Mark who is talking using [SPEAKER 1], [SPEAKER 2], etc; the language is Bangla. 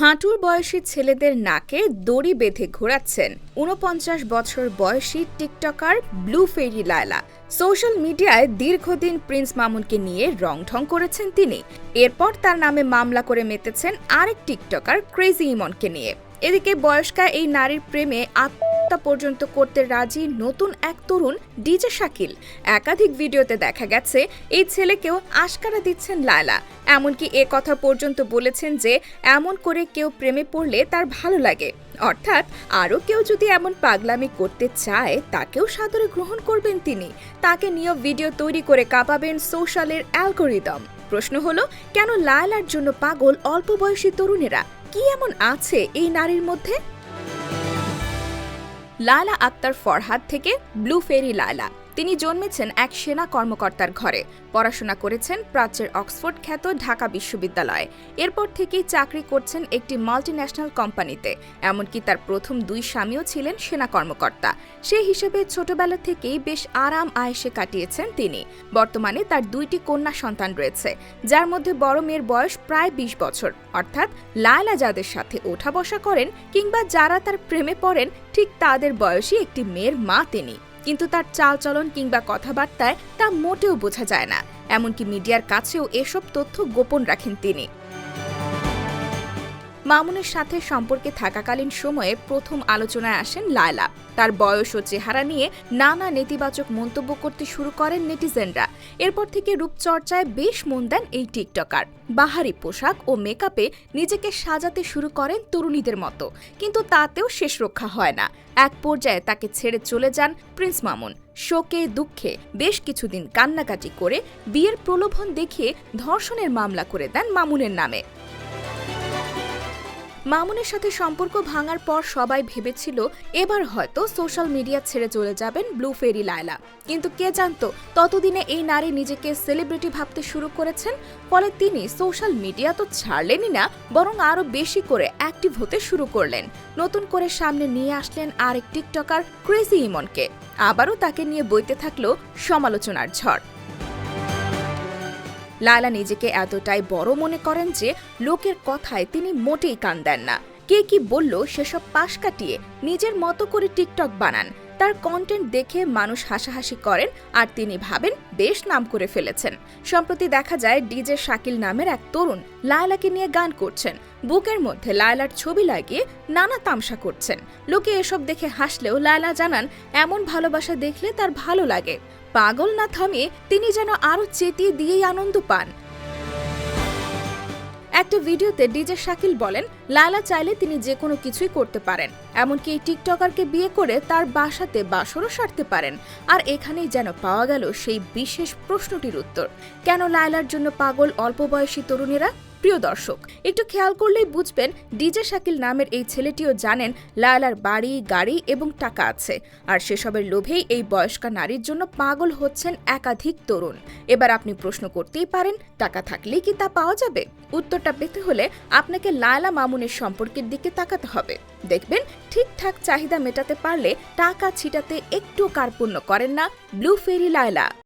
[SPEAKER 1] হাঁটুর বয়সী ছেলেদের নাকে দড়ি বেঁধে ঘোরাচ্ছেন উনপঞ্চাশ বছর বয়সী TikToker blue fairy Laila. Social মিডিয়ায় দীর্ঘদিন প্রিন্স মামুনকে নিয়ে রং ঢং করেছেন তিনি। এরপর তার নামে মামলা করে মেতেছেন আরেক টিকটকার ক্রেজি ইমনকে নিয়ে। এদিকে বয়স্কা এই নারীর প্রেমে আত্মহত্যা পর্যন্ত করতে রাজি নতুন এক তরুণ ডিজে শাকিল। একাধিক ভিডিওতে দেখা গেছে, এই ছেলেকেও আশকারা দিচ্ছেন লায়লা। এমনকি এ কথা পর্যন্ত বলেছেন যে, এমন করে কেউ প্রেমে পড়লে তার ভালো লাগে। অর্থাৎ, আরও কেউ যদি এমন পাগলামি করতে চায়, তাকেও সাদরে গ্রহণ করবেন তিনি। তাকে নিয়ে ভিডিও তৈরি করে কাঁপাবেন সোশ্যালের অ্যালগোরিদম। প্রশ্ন হলো, কেন লায়লার জন্য পাগল অল্প বয়সী তরুণেরা? কি এমন আছে এই নারীর মধ্যে? লালা আক্তার ফরহাদ থেকে ব্লু ফেরি লালা। তিনি জন্মেছেন এক সেনা কর্মকর্তার ঘরে। পড়াশোনা করেছেন প্রাচ্যের অক্সফোর্ড খ্যাত ঢাকা বিশ্ববিদ্যালয়ে। এরপর থেকেই চাকরি করছেন একটি মাল্টিন্যাশনাল কোম্পানিতে, এমনকি তার প্রথম দুই স্বামীও ছিলেন সেনা কর্মকর্তা। সেই হিসেবে ছোটবেলা থেকেই বেশ আরাম আয়েসে কাটিয়েছেন তিনি। বর্তমানে তার দুইটি কন্যা সন্তান রয়েছে, যার মধ্যে বড় মেয়ের বয়স প্রায় বিশ বছর। অর্থাৎ লায়লা যাদের সাথে ওঠা বসা করেন কিংবা যারা তার প্রেমে পড়েন, ঠিক তাদের বয়সী একটি মেয়ের মা তিনি। কিন্তু তার চালচলন কিংবা কথাবার্তায় তা মোটেও বোঝা যায় না। এমনকি মিডিয়ার কাছেও এসব তথ্য গোপন রাখেন তিনি। মামুনের সাথে সম্পর্কে থাকাকালীন সময়ে প্রথম আলোচনায় আসেন লায়লা। তার বয়স ও চেহারা নিয়ে নানা নেতিবাচক মন্তব্য করতে শুরু করেন নেটিজেনরা। এরপর থেকে রূপচর্চায় বেশ মন দেন এই টিকটকার। বাহারি পোশাক ও মেকআপে নিজেকে সাজাতে শুরু করেন তরুণীদের মতো। কিন্তু তাতেও শেষ রক্ষা হয় না। এক পর্যায়ে তাকে ছেড়ে চলে যান প্রিন্স মামুন। শোকে, দুঃখে বেশ কিছুদিন কান্নাকাটি করে বিয়ের প্রলোভন দেখিয়ে ধর্ষণের মামলা করে দেন মামুনের নামে। মামুনের সাথে সম্পর্ক ভাঙার পর সবাই ভেবেছিল, এবার হয়তো সোশ্যাল মিডিয়া ছেড়ে চলে যাবেন ব্লু ফেরি লায়লা। কিন্তু কে জানতো, ততদিনে এই নারী নিজেকে সেলিব্রিটি ভাবতে শুরু করেছেন, ফলে তিনি সোশ্যাল মিডিয়া তো ছাড়লেনই না, বরং আরও বেশি করে অ্যাক্টিভ হতে শুরু করলেন। নতুন করে সামনে নিয়ে আসলেন আরেক টিকটকার ক্রেজি ইমনকে। আবারও তাকে নিয়ে বইতে থাকল সমালোচনার ঝড়। লালা নিজেকে এতটাই বড় মনে করেন যে লোকের কথায় তিনি মোটেই কান দেন না। কে কি বলল সেসব পাশ কাটিয়ে নিজের মতো করে টিকটক বানান? তার কন্টেন্ট দেখে মানুষ হাসাহাসি করেন আর তিনি ভাবেন বেশ নাম করে ফেলেছেন। সম্প্রতি দেখা যায় ডিজে শাকিল নামের এক তরুণ লায়লাকে নিয়ে গান করছেন। বুকের মধ্যে লায়লার ছবি লাগিয়ে নানা তামসা করছেন। লোকে এসব দেখে হাসলেও লায়লা জানান, এমন ভালোবাসা দেখলে তার ভালো লাগে। পাগল না থামিয়ে তিনি যেন আরও চেতিয়ে দিয়েই আনন্দ পান। একটা ভিডিওতে ডিজে শাকিল বলেন, লায়লা চাইলে তিনি যে কোনো কিছুই করতে পারেন। এমনকি এই টিকটকারকে বিয়ে করে তার বাসাতে বাসরও সারতে পারেন। আর এখানেই যেন পাওয়া গেল সেই বিশেষ প্রশ্নটির উত্তর। কেন লায়লার জন্য পাগল অল্প বয়সী তরুণীরা? প্রিয় দর্শক, একটু খেয়াল করলেই বুঝবেন ডিজে শাকিল নামের এই ছেলেটিও জানেন লায়লার বাড়ি, গাড়ি এবং টাকা আছে। আর সেসবের লোভেই এই বয়স্কা নারীর জন্য পাগল হচ্ছেন একাধিক তরুণ। এবার আপনি প্রশ্ন করতেই পারেন, টাকা থাকলেই কি তা পাওয়া যাবে? উত্তরটা পেতে হলে আপনাকে লায়লা মামুনের সম্পর্কের দিকে তাকাতে হবে। দেখবেন, ঠিকঠাক চাহিদা মেটাতে পারলে টাকা ছিটাতে একটু কার্পণ্য করেন না ব্লু ফেরি লায়লা।